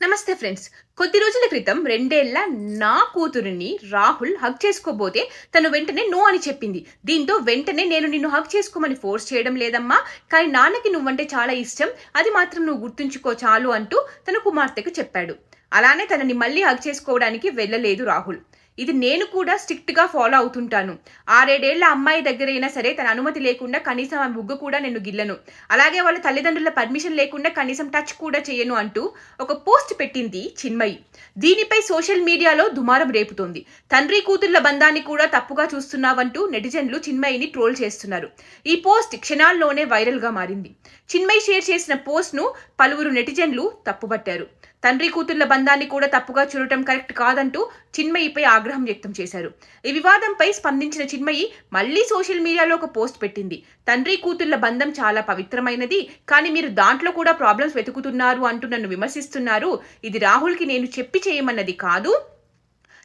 నమస్తే ఫ్రెండ్స్. కొద్ది రోజుల క్రితం రెండేళ్ళ నా కూతురిని రాహుల్ హగ్ చేసుకోబోతే తను వెంటనే నో అని చెప్పింది. దీంతో వెంటనే నేను నిన్ను హగ్ చేసుకోమని ఫోర్స్ చేయడం లేదమ్మా. కానీ నాన్నకి నువ్వంటే చాలా ఇష్టం. అది మాత్రం నువ్వు గుర్తుంచుకో చాలు అంటూ తన కుమార్తెకు చెప్పాడు. అలానే తనని మళ్ళీ హగ్ చేసుకోవడానికి వెళ్ళలేదు రాహుల్. ఇది నేను కూడా స్ట్రిక్ట్గా ఫాలో అవుతుంటాను. ఆరేడేళ్ళ అమ్మాయి దగ్గరైనా సరే తన అనుమతి లేకుండా కనీసం ఆ బుగ్గ కూడా నేను గిల్లను. అలాగే వాళ్ళ తల్లిదండ్రుల పర్మిషన్ లేకుండా కనీసం టచ్ కూడా చేయను అంటూ ఒక పోస్ట్ పెట్టింది చిన్మయి. దీనిపై సోషల్ మీడియాలో దుమారం రేపుతోంది. తండ్రి కూతుళ్ళ బంధాన్ని కూడా తప్పుగా చూస్తున్నావంటూ నెటిజన్లు చిన్మయిని ట్రోల్ చేస్తున్నారు. ఈ పోస్ట్ క్షణాల్లోనే వైరల్గా మారింది. చిన్మయి షేర్ చేసిన పోస్ట్ను పలువురు నెటిజన్లు తప్పుపట్టారు తండ్రి కూతుర్ల బంధాన్ని కూడా తప్పుగా చూడటం కరెక్ట్ కాదంటూ చిన్మయిపై ఆగ్రహం వ్యక్తం చేశారు. ఈ వివాదంపై స్పందించిన చిన్మయి మళ్ళీ సోషల్ మీడియాలో ఒక పోస్ట్ పెట్టింది. తండ్రి కూతుర్ల బంధం చాలా పవిత్రమైనది కానీ మీరు దాంట్లో కూడా ప్రాబ్లమ్స్ వెతుకుతున్నారు అంటూ నన్ను విమర్శిస్తున్నారు. ఇది రాహుల్కి నేను చెప్పి చేయమన్నది కాదు.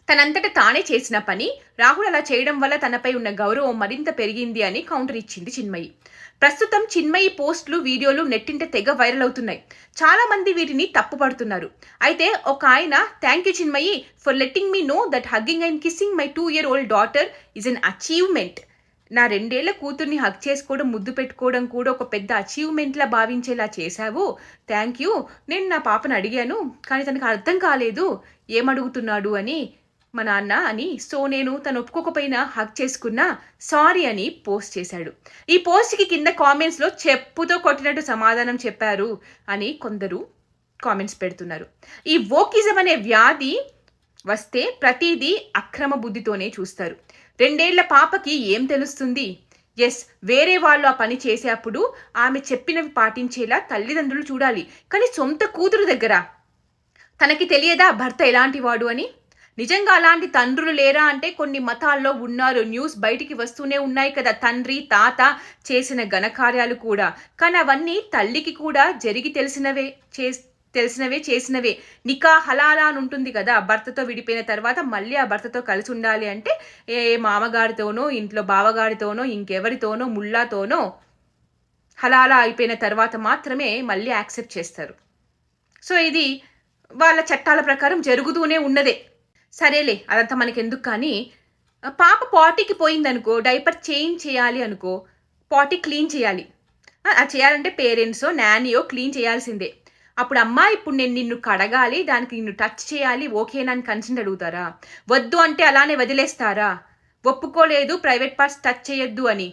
తనంతట తానే చేసిన పని. రాహుల్ అలా చేయడం వల్ల తనపై ఉన్న గౌరవం మరింత పెరిగింది అని కౌంటర్ ఇచ్చింది చిన్మయి. ప్రస్తుతం చిన్మయి పోస్టులు వీడియోలు నెట్టింట తెగ వైరల్ అవుతున్నాయి. చాలా మంది వీటిని తప్పుపడుతున్నారు అయితే ఒక ఆయన thank you Chinmayi for letting me know that hugging and kissing my two year old daughter is an achievement నా రెండేళ్ళ కూతుర్ని హక్ చేసుకోవడం ముద్దు పెట్టుకోవడం కూడా ఒక పెద్ద అచీవ్మెంట్లా భావించేలా చేశావు. థ్యాంక్ యూ నేను నా పాపను అడిగాను కానీ తనకు అర్థం కాలేదు. ఏమడుగుతున్నాడు? అని మా నాన్న అని. సో నేను తను ఒప్పుకోకపోయినా హక్ చేసుకున్నా సారీ అని పోస్ట్ చేశాడు. ఈ పోస్ట్కి కింద కామెంట్స్లో చెప్పుతో కొట్టినట్టు సమాధానం చెప్పారు అని కొందరు కామెంట్స్ పెడుతున్నారు. ఈ వోకిజం అనే వ్యాధి వస్తే ప్రతిదీ అక్రమ బుద్ధితోనే చూస్తారు. రెండేళ్ళ పాపకి ఏం తెలుస్తుంది? ఎస్ వేరే వాళ్ళు ఆ పని చేసేటప్పుడు ఆమె చెప్పినవి పాటించేలా తల్లిదండ్రులు చూడాలి. కానీ సొంత కూతురు దగ్గర తనకి తెలియదా భర్త ఎలాంటి వాడు అని? నిజంగా అలాంటి తండ్రులు లేరా అంటే కొన్ని మతాల్లో ఉన్నారు. న్యూస్ బయటికి వస్తూనే ఉన్నాయి కదా. తండ్రి తాత చేసిన ఘనకార్యాలు కూడా. కానీ అవన్నీ తల్లికి కూడా జరిగి తెలిసినవే చే తెలిసినవే చేసినవే. నికా హలాలా అని ఉంటుంది కదా భర్తతో విడిపోయిన తర్వాత మళ్ళీ ఆ భర్తతో కలిసి ఉండాలి అంటే ఏ మామగారితోనో ఇంట్లో బావగారితోనో ఇంకెవరితోనో ముల్లాతోనో హలాలా అయిపోయిన తర్వాత మాత్రమే మళ్ళీ యాక్సెప్ట్ చేస్తారు. సో ఇది వాళ్ళ చట్టాల ప్రకారం జరుగుతూనే ఉన్నదే. సరేలే అదంతా మనకెందుకు కానీ పాప పాటీకి పోయిందనుకో డైపర్ చేంజ్ చేయాలి అనుకో పాటి క్లీన్ చేయాలి. అది చేయాలంటే పేరెంట్సో నానియో క్లీన్ చేయాల్సిందే. అప్పుడు అమ్మా ఇప్పుడు నేను నిన్ను కడగాలి దానికి నిన్ను టచ్ చేయాలి ఓకేనా అని కన్సెంట్ అడుగుతారా? వద్దు అంటే అలానే వదిలేస్తారా? ఒప్పుకోలేదు ప్రైవేట్ పార్ట్స్ టచ్ చేయొద్దు అని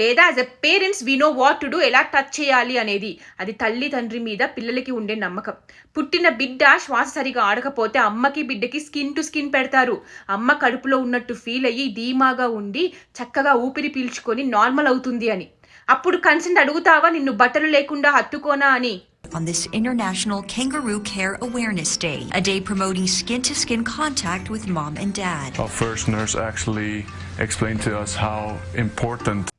లేదా as a parents we know what to do ఎలా టచ్ చేయాలి అనేది. అది తల్లి తండ్రి మీద పిల్లలకి ఉండే నమ్మకం. పుట్టిన బిడ్డ శ్వాస సరిగా ఆడకపోతే అమ్మకి బిడ్డకి స్కిన్ టు స్కిన్ పెడతారు. అమ్మ కడుపులో ఉన్నట్టు ఫీల్ అయ్యి ధీమాగా ఉండి చక్కగా ఊపిరి పీల్చుకొని నార్మల్ అవుతుంది అని. అప్పుడు కన్సెంట్ అడుగుతావా నిన్ను బట్టలు లేకుండా హత్తుకోనా అని. On this International Kangaroo Care Awareness Day, a day promoting skin to skin contact with mom and dad. Our first nurse actually explained to us how important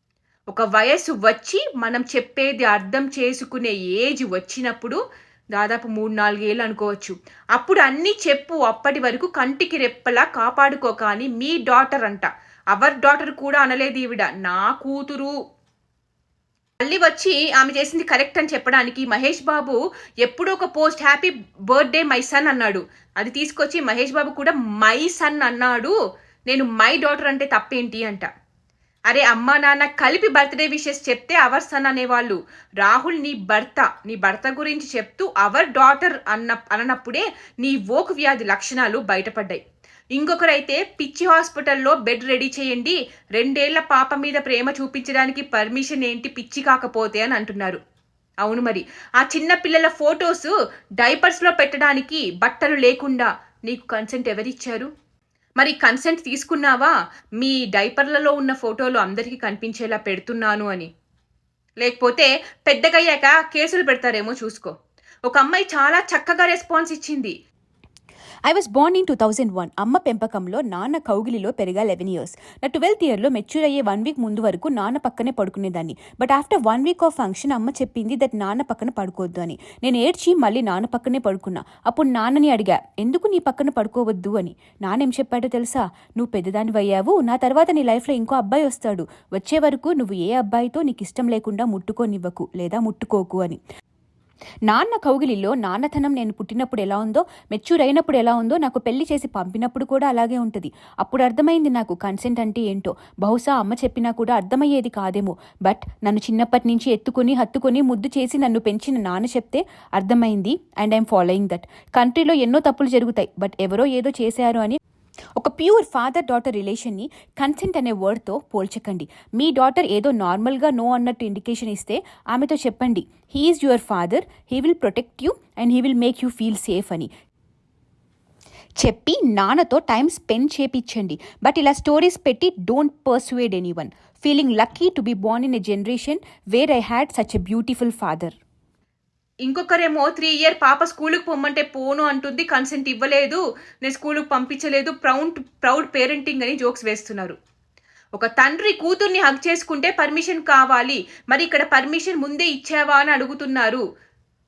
ఒక వయసు వచ్చి మనం చెప్పేది అర్థం చేసుకునే ఏజ్ వచ్చినప్పుడు దాదాపు మూడు నాలుగేళ్ళు అనుకోవచ్చు. అప్పుడు అన్నీ చెప్పు అప్పటి వరకు కంటికి రెప్పలా కాపాడుకో కానీ మీ డాటర్ అంట. అవర్ డాటర్ కూడా అనలేదు ఈవిడ. నా కూతురు. మళ్ళీ వచ్చి ఆమె చేసింది కరెక్ట్ అని చెప్పడానికి మహేష్ బాబు ఎప్పుడో ఒక post happy birthday my son అన్నాడు. అది తీసుకొచ్చి మహేష్ బాబు కూడా మై సన్ అన్నాడు. నేను మై డాటర్ అంటే తప్పేంటి అంట. అరే అమ్మా నాన్న కలిపి బర్త్డే విషెస్ చెప్తే అవర్ సన్ అనేవాళ్ళు రాహుల్ నీ భర్త నీ భర్త గురించి చెప్తూ అవర్ డాటర్ అన్న అన్నప్పుడే నీ ఓకు వ్యాధి లక్షణాలు బయటపడ్డాయి. ఇంకొకరైతే పిచ్చి హాస్పిటల్లో బెడ్ రెడీ చేయండి. రెండేళ్ళ పాప మీద ప్రేమ చూపించడానికి పర్మిషన్ ఏంటి పిచ్చి కాకపోతే అని అంటున్నారు. అవును మరి ఆ చిన్న పిల్లల ఫొటోస్ డైపర్స్లో పెట్టడానికి బట్టలు లేకుండా నీకు కన్సెంట్ ఎవరిచ్చారు? మరి కన్సెంట్ తీసుకున్నావా? మీ డైపర్లలో ఉన్న ఫోటోలు అందరికీ కనిపించేలా పెడుతున్నాను అని. లేకపోతే పెద్దగయ్యాక కేసులు పెడతారేమో చూసుకో. ఒక అమ్మాయి చాలా చక్కగా రెస్పాన్స్ ఇచ్చింది. I was born in two thousand one అమ్మ పెంపకంలో నాన్న కౌగిలిలో పెరిగా లెవెన్ ఇయర్స్ నా ట్వెల్త్ ఇయర్లో మెచ్యూర్ అయ్యే వన్ వీక్ ముందు వరకు నాన్న పక్కనే పడుకునేదాన్ని. But after one week of function అమ్మ చెప్పింది దట్ నాన్న పక్కన పడుకోవద్దు అని. నేను ఏడ్చి మళ్ళీ నాన్న పక్కనే పడుకున్నా. అప్పుడు నాన్నని అడిగా ఎందుకు నీ పక్కన పడుకోవద్దు అని? నాన్న ఏం చెప్పాడో తెలుసా? నువ్వు పెద్దదానివి అయ్యావు. నా తర్వాత నీ లైఫ్లో ఇంకో అబ్బాయి వస్తాడు. వచ్చే వరకు నువ్వు ఏ అబ్బాయితో నీకు ఇష్టం లేకుండా ముట్టుకోనివ్వకు లేదా ముట్టుకోకు అని. నాన్న కౌగిలిలో నాన్నతనం నేను పుట్టినప్పుడు ఎలా ఉందో మెచ్యూర్ అయినప్పుడు ఎలా ఉందో నాకు పెళ్ళి చేసి పంపినప్పుడు కూడా అలాగే ఉంటుంది. అప్పుడు అర్థమైంది నాకు కన్సెంట్ అంటే ఏంటో. బహుశా అమ్మ చెప్పినా కూడా అర్థమయ్యేది కాదేమో. బట్ నన్ను చిన్నప్పటి నుంచి ఎత్తుకుని హత్తుకొని ముద్దు చేసి నన్ను పెంచిన నాన్న చెప్తే అర్థమైంది. అండ్ ఐఎమ్ ఫాలోయింగ్ దట్ కంట్రీలో ఎన్నో తప్పులు జరుగుతాయి. బట్ ఎవరో ఏదో చేశారు అని ఒక ప్యూర్ ఫాదర్ డాటర్ రిలేషన్ని కన్సెంట్ అనే వర్డ్తో పోల్చకండి. మీ డాటర్ ఏదో నార్మల్గా నో అన్నట్టు ఇండికేషన్ ఇస్తే ఆమెతో చెప్పండి. He is your father he will protect you and he will make you feel safe అని. చెప్పి నాన్నతో టైం స్పెండ్ చేపించండి బట్ ఇలా స్టోరీస్ పెట్టి don't persuade anyone feeling lucky to be born in a generation where I had such a beautiful father. ఇంకొకరేమో three year పాప స్కూల్కి పొమ్మంటే పోను అంటుంది కన్సెంట్ ఇవ్వలేదు నేను స్కూల్కి పంపించలేదు ప్రౌడ్ ప్రౌడ్ పేరెంటింగ్ అని జోక్స్ వేస్తున్నారు. ఒక తండ్రి కూతుర్ని హక్ చేసుకుంటే పర్మిషన్ కావాలి మరి ఇక్కడ పర్మిషన్ ముందే ఇచ్చావా అని అడుగుతున్నారు.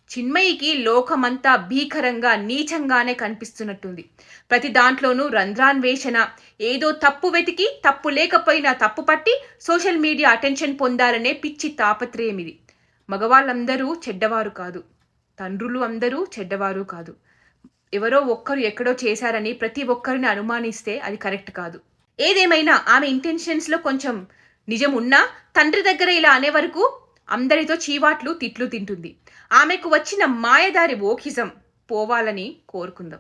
చిన్మయికి లోకమంతా భీకరంగా నీచంగానే కనిపిస్తున్నట్టుంది. ప్రతి దాంట్లోనూ రంధ్రాన్వేషణ ఏదో తప్పు వెతికి తప్పు లేకపోయినా తప్పు పట్టి సోషల్ మీడియా అటెన్షన్ పొందాలనే పిచ్చి తాపత్రయం ఇది మగవాళ్ళందరూ చెడ్డవారు కాదు. తండ్రులు అందరూ చెడ్డవారు కాదు. ఎవరో ఒక్కరు ఎక్కడో చేశారని ప్రతి ఒక్కరిని అనుమానిస్తే అది కరెక్ట్ కాదు. ఏదేమైనా ఆమె ఇంటెన్షన్స్లో కొంచెం నిజం ఉన్నా తండ్రి దగ్గర ఇలా అనే వరకు అందరితో చీవాట్లు తిట్లు తింటుంది. ఆమెకు వచ్చిన మాయదారి ఓకిజం పోవాలని కోరుకుందాం.